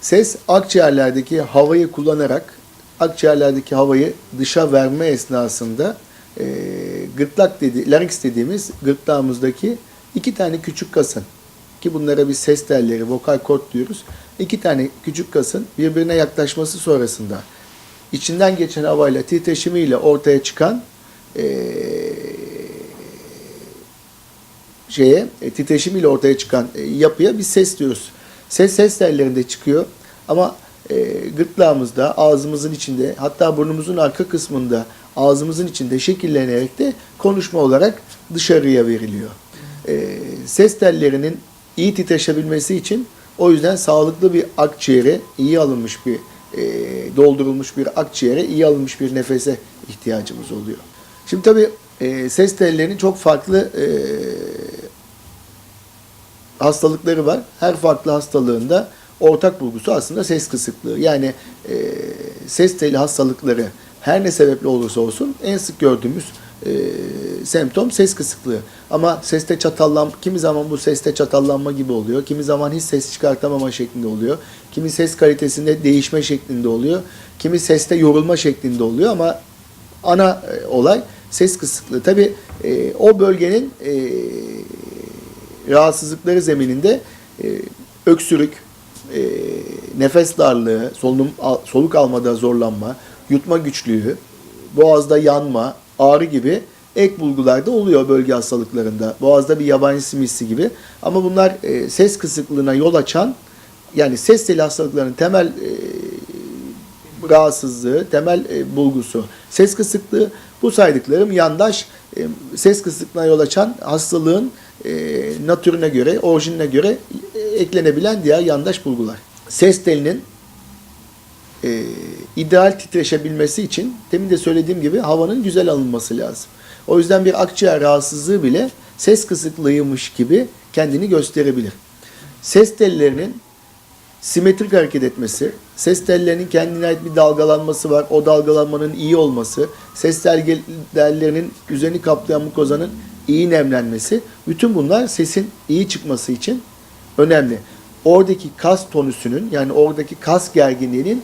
Ses akciğerlerdeki havayı kullanarak akciğerlerdeki havayı dışa verme esnasında e, gırtlak dedi, larynx dediğimiz gırtlağımızdaki iki tane küçük kasın ki bunlara biz ses telleri, vokal kort diyoruz. İki tane küçük kasın birbirine yaklaşması sonrasında içinden geçen havayla titreşimiyle ortaya çıkan e, şeye e, titreşimiyle ortaya çıkan e, yapıya biz ses diyoruz. Ses ses tellerinde çıkıyor ama e, gırtlağımızda, ağzımızın içinde, hatta burnumuzun arka kısmında, ağzımızın içinde şekillenerek de konuşma olarak dışarıya veriliyor. E, ses tellerinin iyi titreşebilmesi için o yüzden sağlıklı bir akciğere, iyi alınmış bir e, doldurulmuş bir akciğere, iyi alınmış bir nefese ihtiyacımız oluyor. Şimdi tabii e, ses tellerinin çok farklı e, hastalıkları var. Her farklı hastalığında ortak bulgusu aslında ses kısıklığı. Yani e, ses teli hastalıkları her ne sebeple olursa olsun en sık gördüğümüz e, semptom ses kısıklığı. Ama seste çatallanma, kimi zaman bu seste çatallanma gibi oluyor. Kimi zaman hiç ses çıkartamama şeklinde oluyor. Kimi ses kalitesinde değişme şeklinde oluyor. Kimi seste yorulma şeklinde oluyor ama ana e, olay ses kısıklığı. Tabii e, o bölgenin e, rahatsızlıkları zemininde e, öksürük, e, nefes darlığı, solunum, soluk almada zorlanma, yutma güçlüğü, boğazda yanma, ağrı gibi ek bulgular da oluyor bölge hastalıklarında. Boğazda bir yabancı simisi gibi. Ama bunlar e, ses kısıklığına yol açan yani ses teli hastalıklarının temel e, rahatsızlığı, temel e, bulgusu ses kısıklığı. Bu saydıklarım yandaş e, ses kısıklığına yol açan hastalığın e, natürüne göre, orijinine göre e, eklenebilen diğer yandaş bulgular. Ses telinin e, ideal titreşebilmesi için demin de söylediğim gibi havanın güzel alınması lazım. O yüzden bir akciğer rahatsızlığı bile ses kısıklığıymış gibi kendini gösterebilir. Ses tellerinin simetrik hareket etmesi, ses tellerinin kendine ait bir dalgalanması var. O dalgalanmanın iyi olması, ses tellerinin üzerini kaplayan mukozanın iyi nemlenmesi. Bütün bunlar sesin iyi çıkması için önemli. Oradaki kas tonüsünün yani oradaki kas gerginliğinin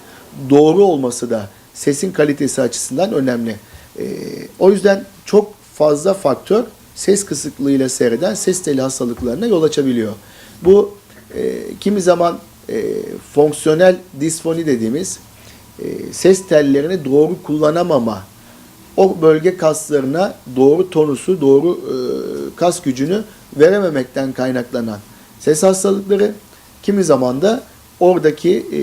doğru olması da sesin kalitesi açısından önemli. Ee, o yüzden çok fazla faktör ses kısıklığıyla seyreden ses teli hastalıklarına yol açabiliyor. Bu e, kimi zaman e, fonksiyonel disfoni dediğimiz e, ses tellerini doğru kullanamama, o bölge kaslarına doğru tonusu, doğru e, kas gücünü verememekten kaynaklanan ses hastalıkları, kimi zaman da oradaki e,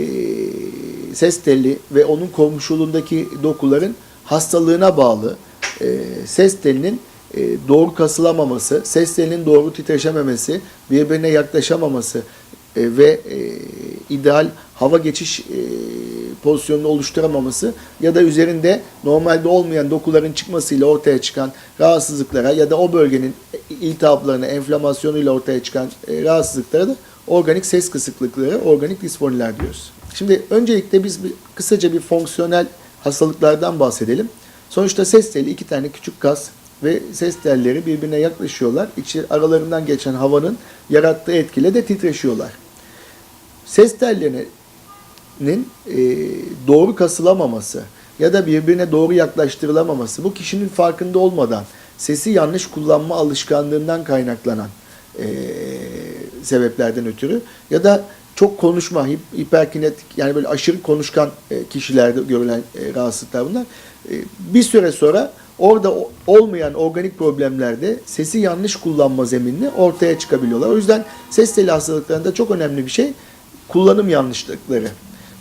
ses teli ve onun komşuluğundaki dokuların hastalığına bağlı e, ses telinin e, doğru kasılamaması, ses telinin doğru titreşememesi, birbirine yaklaşamaması e, ve e, ideal hava geçiş e, pozisyonunu oluşturamaması ya da üzerinde normalde olmayan dokuların çıkmasıyla ortaya çıkan rahatsızlıklara ya da o bölgenin iltihaplarına, enflamasyonuyla ortaya çıkan e, rahatsızlıklara da organik ses kısıklıkları, organik disfoniler diyoruz. Şimdi öncelikle biz bir, kısaca bir fonksiyonel hastalıklardan bahsedelim. Sonuçta ses teli iki tane küçük kas ve ses telleri birbirine yaklaşıyorlar. İçi aralarından geçen havanın yarattığı etkiyle de titreşiyorlar. Ses tellerinin e, doğru kasılamaması ya da birbirine doğru yaklaştırılamaması bu kişinin farkında olmadan sesi yanlış kullanma alışkanlığından kaynaklanan e, sebeplerden ötürü ya da çok konuşma, hip- hiperkinetik yani böyle aşırı konuşkan e, kişilerde görülen e, rahatsızlıklar bunlar. E, bir süre sonra orada olmayan organik problemlerde sesi yanlış kullanma zeminini ortaya çıkabiliyorlar. O yüzden ses teli hastalıklarında çok önemli bir şey kullanım yanlışlıkları.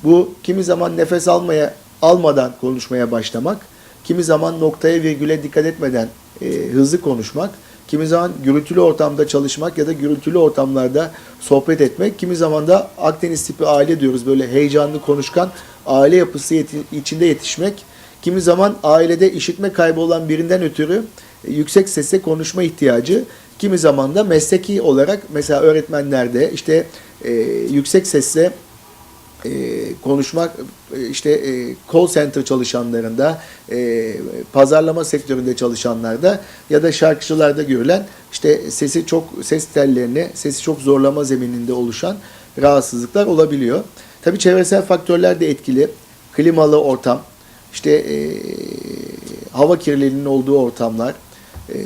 Bu kimi zaman nefes almaya almadan konuşmaya başlamak, kimi zaman noktaya virgüle dikkat etmeden e, hızlı konuşmak, kimi zaman gürültülü ortamda çalışmak ya da gürültülü ortamlarda sohbet etmek, kimi zaman da Akdeniz tipi aile diyoruz böyle heyecanlı konuşkan aile yapısı yeti- içinde yetişmek, kimi zaman ailede işitme kaybı olan birinden ötürü e, yüksek sesle konuşma ihtiyacı, kimi zaman da mesleki olarak mesela öğretmenlerde işte e, yüksek sesle e, konuşmak e, işte e, call center çalışanlarında, e, pazarlama sektöründe çalışanlarda ya da şarkıcılarda görülen işte sesi çok ses tellerini, sesi çok zorlama zemininde oluşan rahatsızlıklar olabiliyor. Tabii çevresel faktörler de etkili. Klimalı ortam, işte e, hava kirliliğinin olduğu ortamlar, e,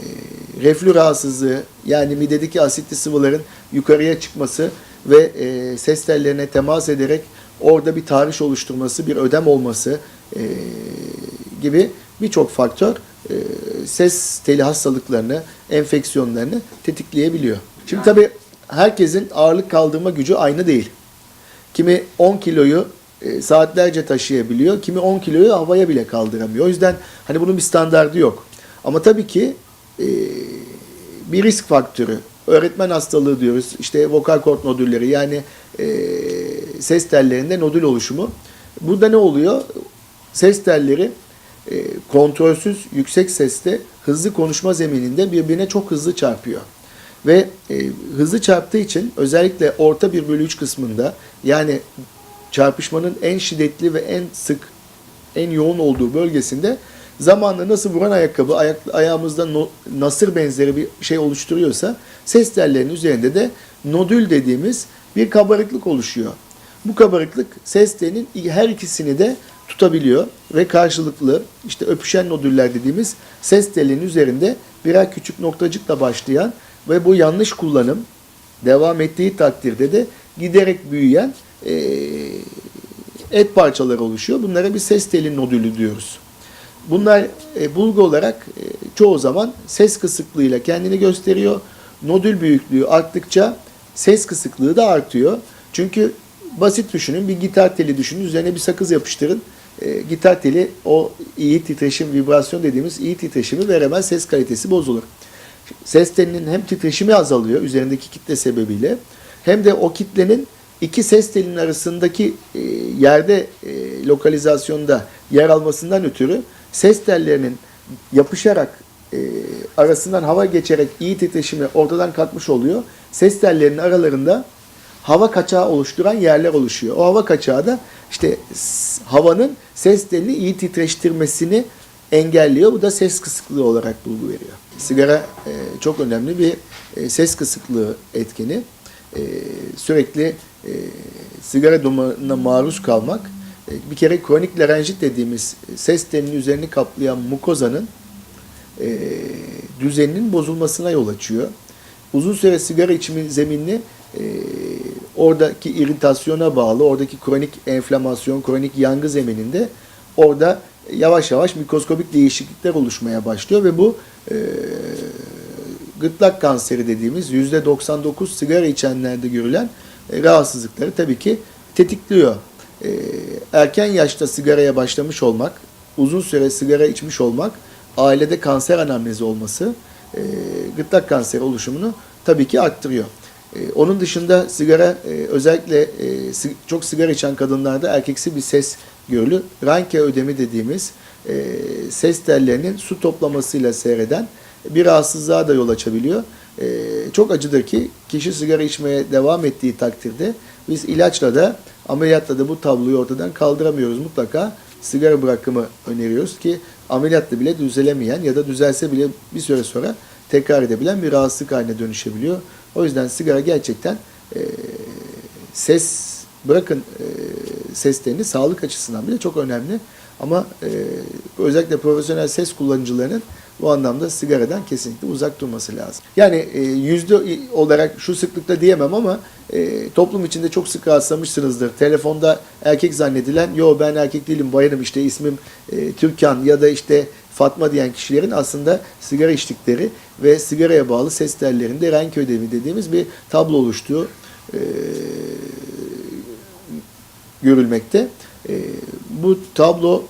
reflü rahatsızlığı yani midedeki asitli sıvıların yukarıya çıkması ve e, ses tellerine temas ederek orada bir tahriş oluşturması, bir ödem olması e, gibi birçok faktör e, ses teli hastalıklarını, enfeksiyonlarını tetikleyebiliyor. Şimdi tabii herkesin ağırlık kaldırma gücü aynı değil. Kimi 10 kiloyu e, saatlerce taşıyabiliyor, kimi 10 kiloyu havaya bile kaldıramıyor. O yüzden hani bunun bir standardı yok. Ama tabii ki e, bir risk faktörü. Öğretmen hastalığı diyoruz. İşte vokal kort nodülleri yani e, ses tellerinde nodül oluşumu. Burada ne oluyor? Ses telleri e, kontrolsüz yüksek sesle hızlı konuşma zemininde birbirine çok hızlı çarpıyor. Ve e, hızlı çarptığı için özellikle orta 1 bölü 3 kısmında yani çarpışmanın en şiddetli ve en sık, en yoğun olduğu bölgesinde zamanla nasıl vuran ayakkabı ayak, ayağımızda no- nasır benzeri bir şey oluşturuyorsa ses tellerinin üzerinde de nodül dediğimiz bir kabarıklık oluşuyor. Bu kabarıklık ses telinin her ikisini de tutabiliyor ve karşılıklı işte öpüşen nodüller dediğimiz ses telinin üzerinde birer küçük noktacıkla başlayan ve bu yanlış kullanım devam ettiği takdirde de giderek büyüyen eee, et parçaları oluşuyor. Bunlara bir ses teli nodülü diyoruz. Bunlar e, bulgu olarak e, çoğu zaman ses kısıklığıyla kendini gösteriyor. Nodül büyüklüğü arttıkça ses kısıklığı da artıyor. Çünkü basit düşünün bir gitar teli düşünün üzerine bir sakız yapıştırın. E, gitar teli o iyi titreşim, vibrasyon dediğimiz iyi titreşimi veremez. Ses kalitesi bozulur. Ses telinin hem titreşimi azalıyor üzerindeki kitle sebebiyle hem de o kitlenin iki ses telinin arasındaki e, yerde e, lokalizasyonda yer almasından ötürü ses tellerinin yapışarak e, arasından hava geçerek iyi titreşimi ortadan kalkmış oluyor. Ses tellerinin aralarında hava kaçağı oluşturan yerler oluşuyor. O hava kaçağı da işte havanın ses telini iyi titreştirmesini engelliyor. Bu da ses kısıklığı olarak bulgu veriyor. Sigara e, çok önemli bir e, ses kısıklığı etkeni. E, sürekli e, sigara dumanına maruz kalmak e, bir kere kronik larenjit dediğimiz ses telinin üzerini kaplayan mukozanın e, düzeninin bozulmasına yol açıyor. Uzun süre sigara içimi zeminli e, oradaki iritasyona bağlı, oradaki kronik enflamasyon, kronik yangı zemininde orada yavaş yavaş mikroskobik değişiklikler oluşmaya başlıyor ve bu e, gırtlak kanseri dediğimiz %99 sigara içenlerde görülen e, rahatsızlıkları tabii ki tetikliyor. E, erken yaşta sigaraya başlamış olmak, uzun süre sigara içmiş olmak, ailede kanser anamnezi olması e, gırtlak kanseri oluşumunu tabii ki arttırıyor. E, onun dışında sigara e, özellikle e, çok sigara içen kadınlarda erkeksi bir ses görülür. Ranke ödemi dediğimiz e, ses tellerinin su toplamasıyla seyreden bir rahatsızlığa da yol açabiliyor. E, çok acıdır ki kişi sigara içmeye devam ettiği takdirde biz ilaçla da ameliyatla da bu tabloyu ortadan kaldıramıyoruz. Mutlaka sigara bırakımı öneriyoruz ki ameliyatla bile düzelemeyen ya da düzelse bile bir süre sonra tekrar edebilen bir rahatsızlık haline dönüşebiliyor. O yüzden sigara gerçekten e, ses bırakın e, seslerini sağlık açısından bile çok önemli. Ama e, özellikle profesyonel ses kullanıcılarının bu anlamda sigaradan kesinlikle uzak durması lazım. Yani e, yüzde olarak şu sıklıkta diyemem ama e, toplum içinde çok sık rastlamışsınızdır. Telefonda erkek zannedilen, yo ben erkek değilim bayanım işte ismim e, Türkan ya da işte Fatma diyen kişilerin aslında sigara içtikleri ve sigaraya bağlı ses tellerinde renk ödemi dediğimiz bir tablo oluştuğu e, görülmekte. E, bu tablo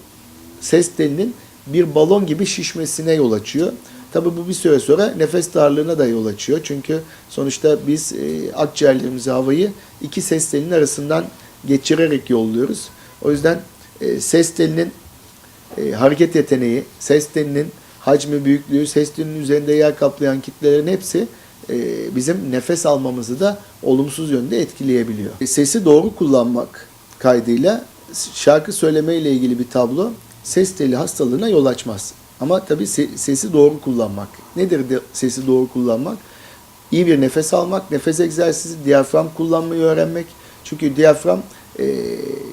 ses telinin bir balon gibi şişmesine yol açıyor. Tabi bu bir süre sonra nefes darlığına da yol açıyor. Çünkü sonuçta biz e, akciğerlerimize havayı iki ses telinin arasından geçirerek yolluyoruz. O yüzden e, ses telinin e, hareket yeteneği, ses telinin hacmi, büyüklüğü, ses telinin üzerinde yer kaplayan kitlelerin hepsi e, bizim nefes almamızı da olumsuz yönde etkileyebiliyor. E, Sesi doğru kullanmak kaydıyla şarkı söyleme ile ilgili bir tablo ses teli hastalığına yol açmaz. Ama tabii se- sesi doğru kullanmak. Nedir de sesi doğru kullanmak? İyi bir nefes almak, nefes egzersizi, diyafram kullanmayı öğrenmek. Çünkü diyafram e,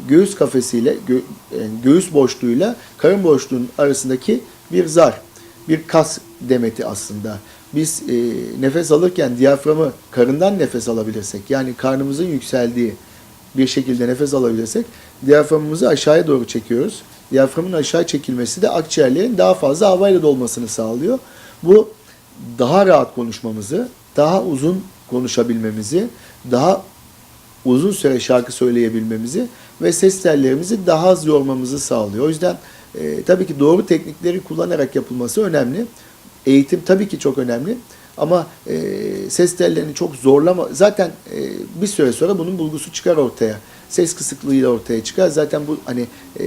göğüs kafesiyle, gö- yani göğüs boşluğuyla karın boşluğunun arasındaki bir zar, bir kas demeti aslında. Biz e, nefes alırken diyaframı karından nefes alabilirsek, yani karnımızın yükseldiği bir şekilde nefes alabilirsek, diyaframımızı aşağıya doğru çekiyoruz. Diyaframın aşağı çekilmesi de akciğerlerin daha fazla havayla dolmasını sağlıyor. Bu daha rahat konuşmamızı, daha uzun konuşabilmemizi, daha uzun süre şarkı söyleyebilmemizi ve ses tellerimizi daha az yormamızı sağlıyor. O yüzden e, tabii ki doğru teknikleri kullanarak yapılması önemli. Eğitim tabii ki çok önemli. Ama e, ses tellerini çok zorlama. Zaten e, bir süre sonra bunun bulgusu çıkar ortaya. Ses kısıklığıyla ortaya çıkar. Zaten bu hani e,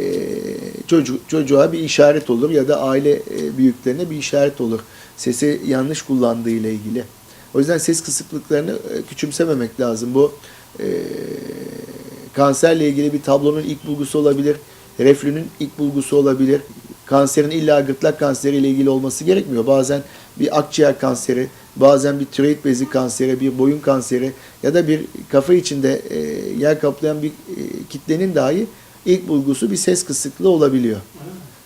çocuk çocuğa bir işaret olur ya da aile e, büyüklerine bir işaret olur. Sesi yanlış kullandığı ile ilgili. O yüzden ses kısıklıklarını e, küçümsememek lazım. Bu e, kanserle ilgili bir tablonun ilk bulgusu olabilir. Reflünün ilk bulgusu olabilir. Kanserin illa gırtlak kanseri ile ilgili olması gerekmiyor. Bazen bir akciğer kanseri, bazen bir tiroid bezi kanseri, bir boyun kanseri ya da bir kafa içinde e, yer kaplayan bir e, kitlenin dahi ilk bulgusu bir ses kısıklığı olabiliyor.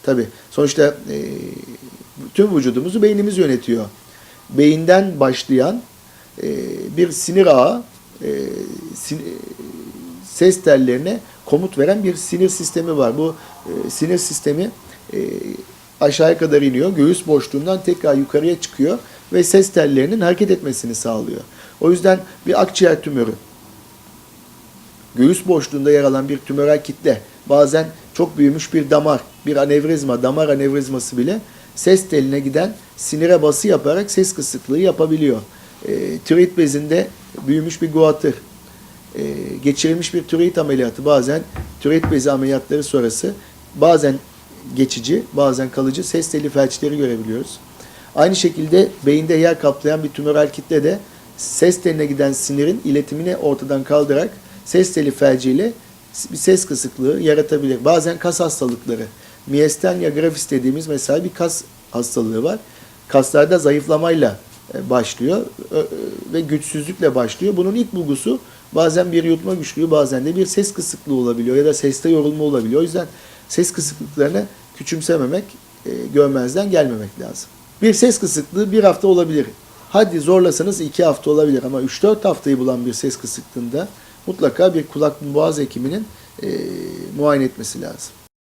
Tabii. Sonuçta e, tüm vücudumuzu beynimiz yönetiyor. Beyinden başlayan bir sinir ağı ses tellerine komut veren bir sinir sistemi var. Bu sinir sistemi aşağıya kadar iniyor. Göğüs boşluğundan tekrar yukarıya çıkıyor ve ses tellerinin hareket etmesini sağlıyor. O yüzden bir akciğer tümörü, göğüs boşluğunda yer alan bir tümörel kitle, bazen çok büyümüş bir damar, bir anevrizma, damar anevrizması bile ses teline giden sinire bası yaparak ses kısıklığı yapabiliyor. E, tiroid bezinde büyümüş bir guatr, e, geçirilmiş bir tiroid ameliyatı bazen tiroid bezi ameliyatları sonrası bazen geçici, bazen kalıcı ses teli felçleri görebiliyoruz. Aynı şekilde beyinde yer kaplayan bir tümörel kitle de ses teline giden sinirin iletimini ortadan kaldırarak ses teli felciyle bir ses kısıklığı yaratabilir. Bazen kas hastalıkları, miastenia gravis dediğimiz mesela bir kas hastalığı var. Kaslarda zayıflamayla e, başlıyor ö- ö- ve güçsüzlükle başlıyor. Bunun ilk bulgusu bazen bir yutma güçlüğü, bazen de bir ses kısıklığı olabiliyor ya da seste yorulma olabiliyor. O yüzden ses kısıklıklarını küçümsememek, e, görmezden gelmemek lazım. Bir ses kısıklığı bir hafta olabilir. Hadi zorlasanız iki hafta olabilir ama 3-4 haftayı bulan bir ses kısıklığında mutlaka bir kulak boğaz hekiminin e, muayene etmesi lazım.